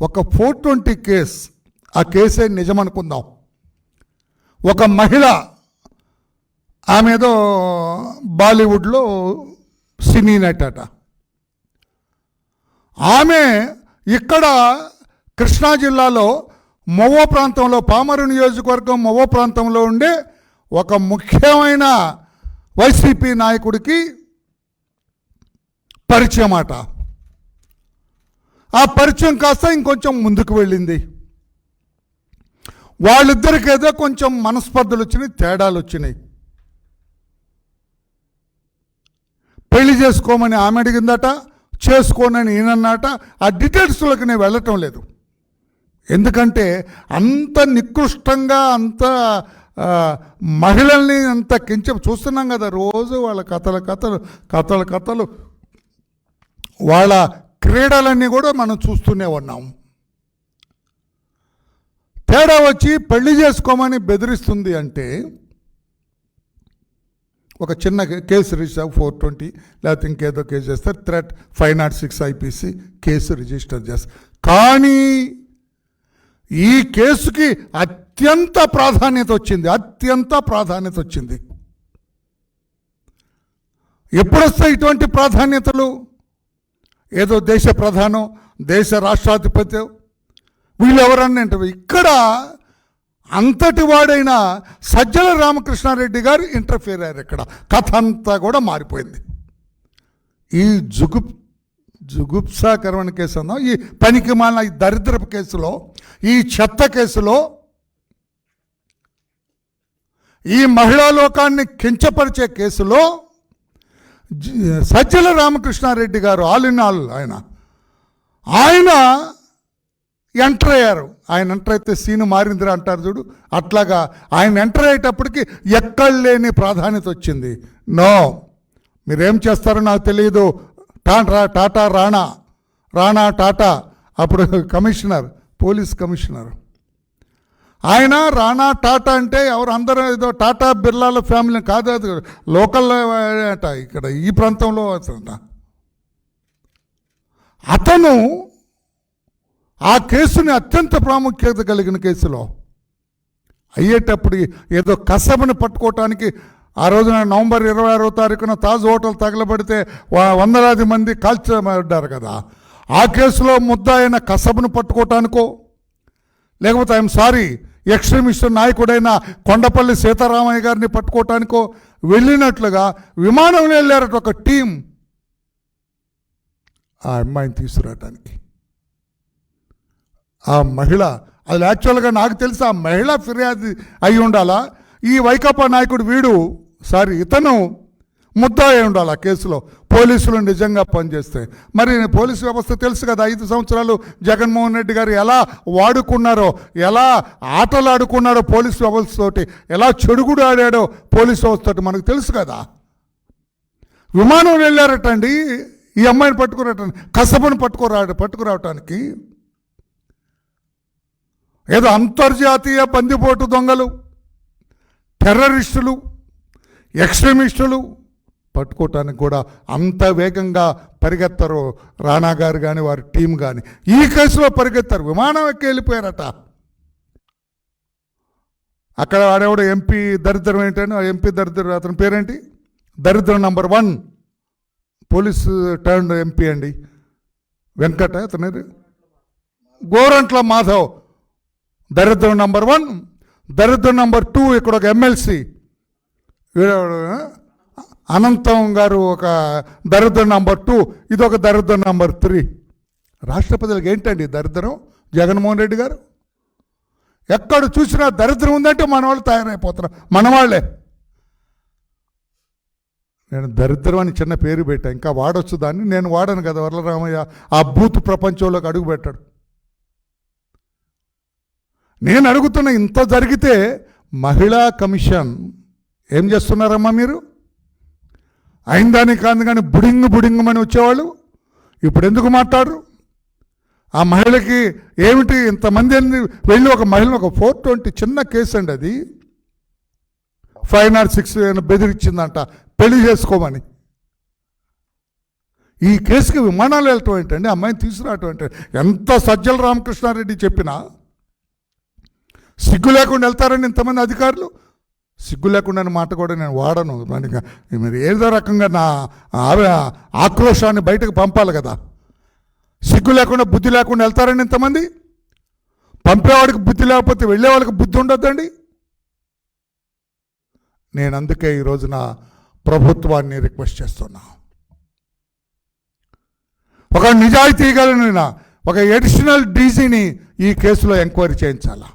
ఒక four twenty case ఆ కేసే నిజమనుకుందాం. ఒక మహిళ ఆమె ఏదో బాలీవుడ్లో సినీ నటట. ఆమె ఇక్కడ కృష్ణా జిల్లాలో మొవ్వ ప్రాంతంలో పామరు నియోజకవర్గం మొవ్వ ప్రాంతంలో ఉండే ఒక ముఖ్యమైన వైసీపీ నాయకుడికి పరిచయం అట ఆ పరిచయం కాస్త ఇంకొంచెం ముందుకు వెళ్ళింది. వాళ్ళిద్దరికి ఏదో కొంచెం మనస్పర్ధలు వచ్చినాయి తేడాలు వచ్చినాయి. పెళ్ళి చేసుకోమని ఆమె అడిగిందట చేసుకోనని ఈయనన్నట ఆ డీటెయిల్స్లోకి నేను వెళ్ళటం లేదు. ఎందుకంటే అంత నికృష్టంగా అంత మహిళల్ని అంత కించ చూస్తున్నాం కదా రోజు వాళ్ళ కథల కథలు కథల కథలు. వాళ్ళ క్రీడలన్నీ కూడా మనం చూస్తూనే ఉన్నాం. తేడా వచ్చి పెళ్ళి చేసుకోమని బెదిరిస్తుంది అంటే ఒక చిన్న కేసు రిజిస్టర్ ఫోర్ ట్వంటీ లేకపోతే ఇంకేదో కేసు చేస్తారు. Threat five nought six IPC case register చేస్తారు. కానీ ఈ కేసుకి అత్యంత ప్రాధాన్యత వచ్చింది. అత్యంత ప్రాధాన్యత వచ్చింది. ఎప్పుడొస్తాయి ఇటువంటి ప్రాధాన్యతలు? ఏదో దేశ ప్రధానం దేశ రాష్ట్రాధిపతి వీళ్ళు ఎవరన్నా అంటే ఇక్కడ అంతటి వాడైన సజ్జల రామకృష్ణారెడ్డి గారు ఇంటర్ఫియర్ అయ్యారు ఇక్కడ. కథ అంతా కూడా మారిపోయింది. ఈ జుగుప్ జుగుప్సాకరమైన కేసు అన్నాం ఈ పనికి మాలిన ఈ దరిద్రపు కేసులో ఈ చెత్త కేసులో ఈ మహిళా లోకాన్ని కించపరిచే కేసులో సజ్జల రామకృష్ణారెడ్డి గారు ఆల్ ఇన్ ఆల్ ఆయన. ఆయన ఎంటర్ అయ్యారు. ఆయన ఎంటర్ అయితే సీను మారిందిరా అంటారు చూడు. అట్లాగా ఆయన ఎంటర్ అయ్యేటప్పటికి ఎక్కడ లేని ప్రాధాన్యత వచ్చింది. నో. మీరేం చేస్తారో నాకు తెలియదు. టాటా టాటా రాణా. రాణా టాటా. అప్పుడు కమిషనర్ పోలీస్ కమిషనర్. ఆయన రాణా టాటా అంటే ఎవరు అందరూ ఏదో టాటా బిర్లాల ఫ్యామిలీ కాదు అది లోకల్ అట ఇక్కడ ఈ ప్రాంతంలో అతను. అతను ఆ కేసుని అత్యంత ప్రాముఖ్యత కలిగిన కేసులో అయ్యేటప్పుడు ఏదో కసబని పట్టుకోవటానికి ఆ రోజున నవంబర్ ఇరవై ఆరో తారీఖున తాజ్ హోటల్ తగలబడితే వందలాది మంది కాల్చబడ్డారు కదా ఆ కేసులో ముద్ద అయిన కసబను పట్టుకోవటానికో లేకపోతే ఐఎమ్ సారీ ఎక్స్ట్రీమిస్ట్ నాయకుడైన కొండపల్లి సీతారామయ్య గారిని పట్టుకోవటానికో వెళ్ళినట్లుగా విమానంలో వెళ్ళారట ఒక టీం. ఆ అమ్మాయిని తీసుకురావటానికి. ఆ మహిళ అది యాక్చువల్గా నాకు తెలిసి ఆ మహిళ ఫిర్యాదు అయి ఉండాలా ఈ వైకాపా నాయకుడు వీడు సారీ ఇతను ముద్దాయి ఉండాలి ఆ కేసులో. పోలీసులు నిజంగా పనిచేస్తే. మరి పోలీసు వ్యవస్థ తెలుసు కదా ఐదు సంవత్సరాలు జగన్మోహన్ రెడ్డి గారు ఎలా వాడుకున్నారో ఎలా ఆటలు ఆడుకున్నారో పోలీసు వ్యవస్థతోటి ఎలా చెడుగుడు ఆడాడో పోలీసు వ్యవస్థతోటి మనకు తెలుసు కదా. విమానం వెళ్ళారటండి ఈ అమ్మాయిని పట్టుకురావటానికి కసబను పట్టుకురా పట్టుకురావటానికి ఏదో అంతర్జాతీయ బందిపోటు దొంగలు టెర్రరిస్టులు ఎక్స్ట్రీమిస్టులు పట్టుకోవటానికి కూడా అంత వేగంగా పరిగెత్తరు రాణా గారు కానీ వారి టీం కానీ ఈ కేసులో పరిగెత్తారు. విమానం ఎక్కి వెళ్ళిపోయారట. అక్కడ ఆడేవాడు ఎంపీ దరిద్రం ఏంటని ఎంపీ దరిద్రం అతని పేరేంటి? దరిద్రం number one. Police turn MP అండి. వెంకట అతని గోరంట్ల మాధవ్. దరిద్రం నంబర్ వన్. దరిద్రం నంబర్ టూ ఇక్కడ ఒక ఎమ్మెల్సీ. అనంతం గారు ఒక దరిద్ర నంబర్ టూ ఇది ఒక దరిద్ర నంబర్ త్రీ. రాష్ట్రపతులకు ఏంటండి దరిద్రం? జగన్మోహన్ రెడ్డి గారు? ఎక్కడ చూసినా దరిద్రం ఉందంటే మన వాళ్ళు తయారైపోతున్నారు. మన వాళ్ళే. నేను దరిద్రం అని చిన్న పేరు పెట్టాను ఇంకా వాడొచ్చు దాన్ని. నేను వాడను కదా వరలరామయ్య. ఆ బూత్ ప్రపంచంలోకి అడుగు పెట్టాడు. నేను అడుగుతున్న ఇంత జరిగితే మహిళా కమిషన్ ఏం చేస్తున్నారమ్మా మీరు? అయిందాని కాదు కానీ బుడింగు బుడింగుమని వచ్చేవాళ్ళు. ఇప్పుడు ఎందుకు మాట్లాడరు? ఆ మహిళకి ఏమిటి ఇంతమంది వెళ్ళి ఒక మహిళను ఒక ఫోర్ ట్వంటీ చిన్న కేసు అండి అది. ఫైవ్ నాట్ సిక్స్ బెదిరించిందంట పెళ్ళి చేసుకోమని. ఈ కేసుకి విమానాలు వెళ్ళటం ఏంటండి? అమ్మాయిని తీసుకురావటం ఏంటండి? ఎంత సజ్జల రామకృష్ణారెడ్డి చెప్పినా? సిగ్గు లేకుండా వెళ్తారండి ఇంతమంది అధికారులు? సిగ్గు లేకుండా మాట కూడా నేను వాడను. మరి ఏదో రకంగా నా ఆక్రోశాన్ని బయటకు పంపాలి కదా. సిగ్గు లేకుండా బుద్ధి లేకుండా వెళ్తారండి ఇంతమంది? పంపేవాడికి బుద్ధి లేకపోతే వెళ్ళేవాడికి బుద్ధి ఉండొద్దండి? నేను అందుకే ఈ రోజున ప్రభుత్వాన్ని రిక్వెస్ట్ చేస్తున్నా. ఒక నిజాయితీ కలిగిన ఒక ఎడిషనల్ డీజీని ఈ కేసులో ఎంక్వైరీ చేయించాలా?